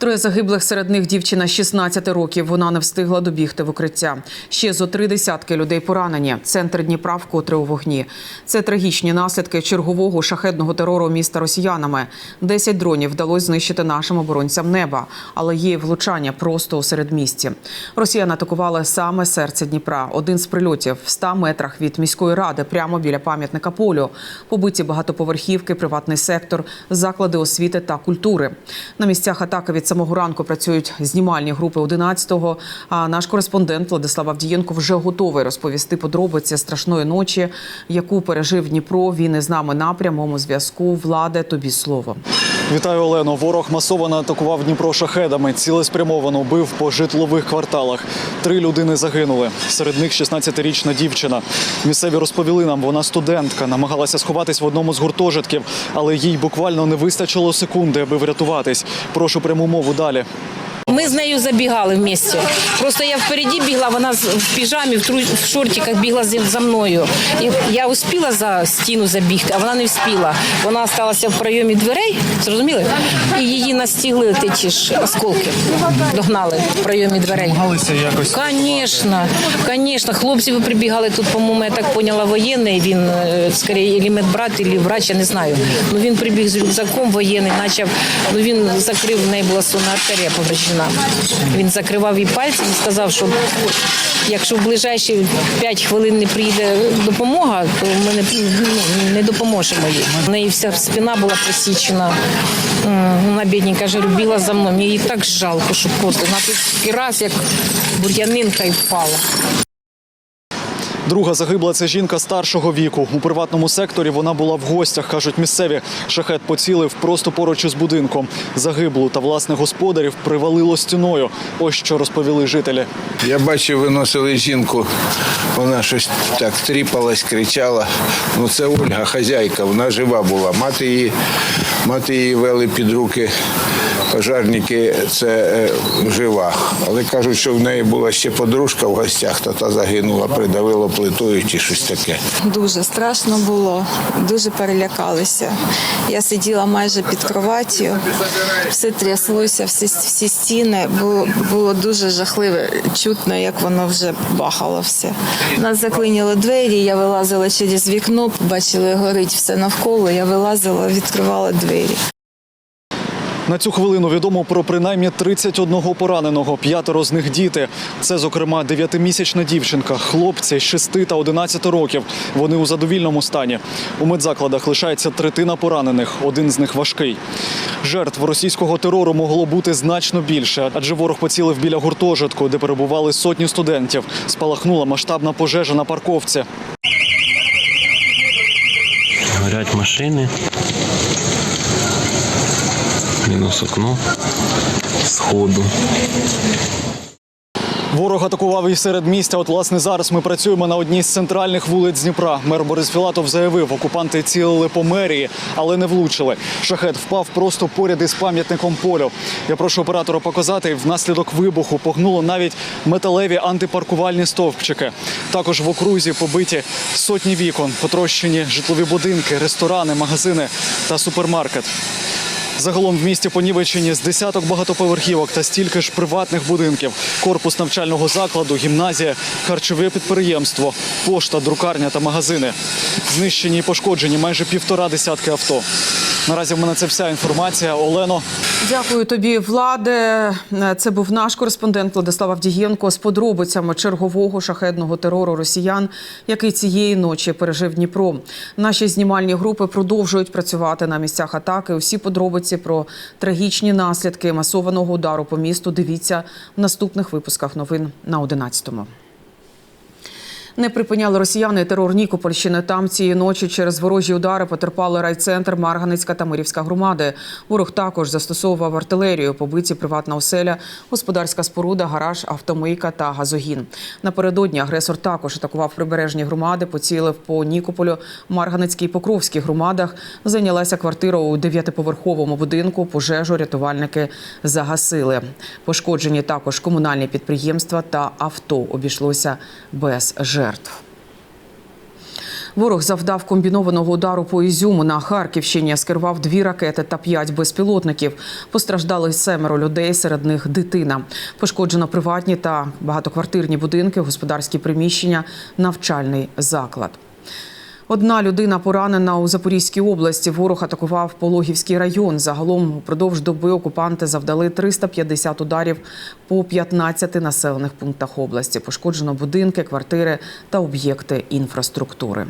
Троє загиблих серед них дівчина 16 років. Вона не встигла добігти в укриття. Ще зо три десятки людей поранені. Центр Дніпра вкотре у вогні. Це трагічні наслідки чергового шахедного терору міста росіянами. Десять дронів вдалося знищити нашим оборонцям неба, але є влучання просто у середмісті. Росіяни атакували саме серце Дніпра. Один з прильотів в 100 метрах від міської ради, прямо біля пам'ятника полю. Побиті багатоповерхівки, приватний сектор, заклади освіти та культури. На місцях атаки від самого ранку працюють знімальні групи 11-го. А наш кореспондент Владислав Авдієнко вже готовий розповісти подробиці страшної ночі, яку пережив Дніпро. Він із нами на прямому зв'язку. Владе, тобі слово. Вітаю, Олено. Ворог масово атакував Дніпро шахедами. Цілеспрямовано бив по житлових кварталах. Три людини загинули. Серед них 16-річна дівчина. Місцеві розповіли нам, вона студентка, намагалася сховатись в одному з гуртожитків, але їй буквально не вистачило секунди, аби врятуватись. Прошу пряму мову далі. Ми з нею забігали в місті. Просто я впереді бігла, вона в піжамі, в, тру- в шортиках бігла за мною. І я успіла за стіну забігти, а вона не вспіла. Вона залишилася в прийомі дверей, зрозуміли? І її настігли ті ж осколки. Догнали в прийомі дверей. Намагалися якось. Конечно, конечно. Хлопці ви прибігали тут, по-моєму, я так поняла, воєнний. Він е, скоріше, і медбрат, і врач, я не знаю. Ну він прибіг з рюкзаком воєнний, почав. Ну він закрив, в неї була сонна артерія повреждена. Він закривав їй пальці і сказав, що якщо в ближайші 5 хвилин не прийде допомога, то ми не, ну, не допоможемо їй. У неї вся спина була посічена. Вона бідні каже, любила за мною. Мені її так жалко, що просто на раз, як бур'янинка і впала. Друга загибла це жінка старшого віку. У приватному секторі вона була в гостях, кажуть місцеві. Шахет поцілив просто поруч із будинком. Загиблу та власних господарів привалило стіною. Ось що розповіли жителі. Я бачив, виносили жінку, вона щось так тріпалась, кричала. Ну це Ольга, хазяйка, вона жива була. Мати її, мати її вели під руки пожарники, це е, жива. Але кажуть, що в неї була ще подружка в гостях, то та загинула, придавило плитою чи щось таке. Дуже страшно було, дуже перелякалися. Я сиділа майже під кроваттю, все тряслося, всі, всі стіни. Було, було дуже жахливо, чутно, як воно вже бахало все. Нас заклиніло двері, я вилазила через вікно, бачили, горить все навколо. Я вилазила, відкривала двері. На цю хвилину відомо про принаймні 31 пораненого. П'ятеро з них діти. Це, зокрема, дев'ятимісячна дівчинка, хлопці 6 та 11 років. Вони у задовільному стані. У медзакладах лишається третина поранених. Один з них важкий. Жертв російського терору могло бути значно більше, адже ворог поцілив біля гуртожитку, де перебували сотні студентів. Спалахнула масштабна пожежа на парковці. Горять машини. Мінус окно. Сходу. Ворог атакував і серед міста. От власне зараз ми працюємо на одній з центральних вулиць Дніпра. Мер Борис Філатов заявив, окупанти цілили по мерії, але не влучили. Шахет впав просто поряд із пам'ятником полю. Я прошу оператора показати. Внаслідок вибуху погнуло навіть металеві антипаркувальні стовпчики. Також в окрузі побиті сотні вікон, потрощені житлові будинки, ресторани, магазини та супермаркет. Загалом в місті понівечені з десяток багатоповерхівок та стільки ж приватних будинків, корпус навчального закладу, гімназія, харчове підприємство, пошта, друкарня та магазини. Знищені і пошкоджені майже півтора десятки авто. Наразі в мене це вся інформація. Олено, Дякую тобі, владе. Це був наш кореспондент Владислав Авдієнко з подробицями чергового шахедного терору росіян, який цієї ночі пережив Дніпро. Наші знімальні групи продовжують працювати на місцях атаки. Усі подробиці про трагічні наслідки масованого удару по місту. Дивіться в наступних випусках новин на 11-му. Не припиняли росіяни терор Нікопольщини. Там цієї ночі через ворожі удари потерпали райцентр, Марганицька та Мирівська громади. Ворог також застосовував артилерію, побиті приватна оселя, господарська споруда, гараж, автомийка та газогін. Напередодні агресор також атакував прибережні громади, поцілив по Нікополю, Марганицькій і Покровській громадах. Зайнялася квартира у дев'ятиповерховому будинку. Пожежу рятувальники загасили. Пошкоджені також комунальні підприємства та авто. Обійшлося без жертв. Ворог завдав комбінованого удару по Ізюму на Харківщині, скерував дві ракети та п'ять безпілотників. Постраждали семеро людей, серед них дитина. Пошкоджено приватні та багатоквартирні будинки, господарські приміщення, навчальний заклад. Одна людина поранена у Запорізькій області. Ворог атакував Пологівський район. Загалом упродовж доби окупанти завдали 350 ударів по 15 населених пунктах області. Пошкоджено будинки, квартири та об'єкти інфраструктури.